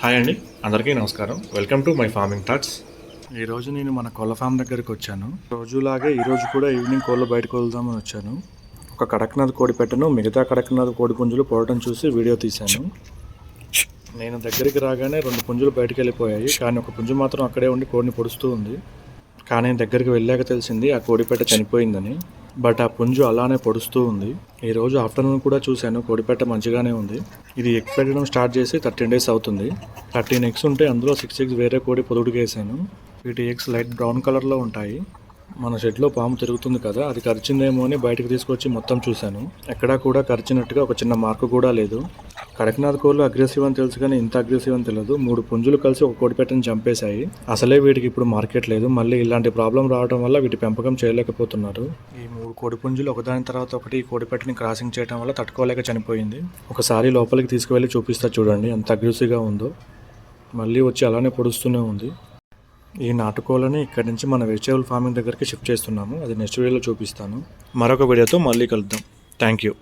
Hi అండి అందరికీ నమస్కారం. Welcome to my farming thoughts ఈరోజు నేను మన కోళ్ళ ఫామ్ దగ్గరికి వచ్చాను. రోజులాగే ఈరోజు కూడా ఈవినింగ్ కోళ్ళు బయటకు వెళ్దామని వచ్చాను. ఒక కడక్నాథ్ కోడి పెట్టను మిగతా కడక్నాథ్ కోడి పుంజులు పోవడం చూసి వీడియో తీశాను. నేను దగ్గరికి రాగానే రెండు పుంజులు బయటకు వెళ్ళిపోయాయి కానీ ఒక పుంజు మాత్రం అక్కడే ఉండి కోడిని పొడుస్తూ ఉంది. కానీ దగ్గరికి వెళ్ళాక తెలిసింది ఆ కోడిపెట్ట చనిపోయిందని. బట్ ఆ పుంజు అలానే పొడుస్తూ ఉంది. ఈ రోజు ఆఫ్టర్నూన్ కూడా చూశాను కోడిపెట్ట మంచిగానే ఉంది. ఇది ఎగ్ పెట్టడం స్టార్ట్ చేసి థర్టీన్ డేస్ అవుతుంది. థర్టీన్ ఎగ్స్ ఉంటే అందులో సిక్స్ ఎగ్స్ వేరే కోడి పొదుడుకు వేసాను వీటి ఎగ్స్ లైట్ బ్రౌన్ కలర్లో ఉంటాయి. మన షెడ్లో పాము తిరుగుతుంది కదా అది కరిచిందేమో అని బయటకు తీసుకొచ్చి మొత్తం చూశాను. ఎక్కడా కూడా కరిచినట్టుగా ఒక చిన్న మార్కు కూడా లేదు. కడక్నాథ్ కోళ్ళు అగ్రెసివ్ అని తెలుసు కానీ ఇంత అగ్రెసివ్ అని తెలియదు. మూడు పుంజులు కలిసి ఒక కోడిపెట్టని చంపేశాయి. అసలే వీటికి ఇప్పుడు మార్కెట్ లేదు. మళ్ళీ ఇలాంటి ప్రాబ్లం రావడం వల్ల వీటి పెంపకం చేయలేకపోతున్నారు. ఈ మూడు కోడి పుంజులు ఒకదాని తర్వాత ఒకటి ఈ కోడిపెట్టని క్రాసింగ్ చేయడం వల్ల తట్టుకోలేక చనిపోయింది. ఒకసారి లోపలికి తీసుకువెళ్ళి చూపిస్తా చూడండి. ఎంత అగ్రెసివ్గా ఉందో. మళ్ళీ వచ్చి అలానే పొడుస్తూనే ఉంది. ఈ నాటుకోళ్ళని ఇక్కడి నుంచి మన వెజిటేబుల్ ఫార్మింగ్ దగ్గరికి షిఫ్ట్ చేస్తున్నాము. అది నెక్స్ట్ వీడియోలో చూపిస్తాను. మరొక వీడియోతో మళ్ళీ కలుద్దాం. Thank you.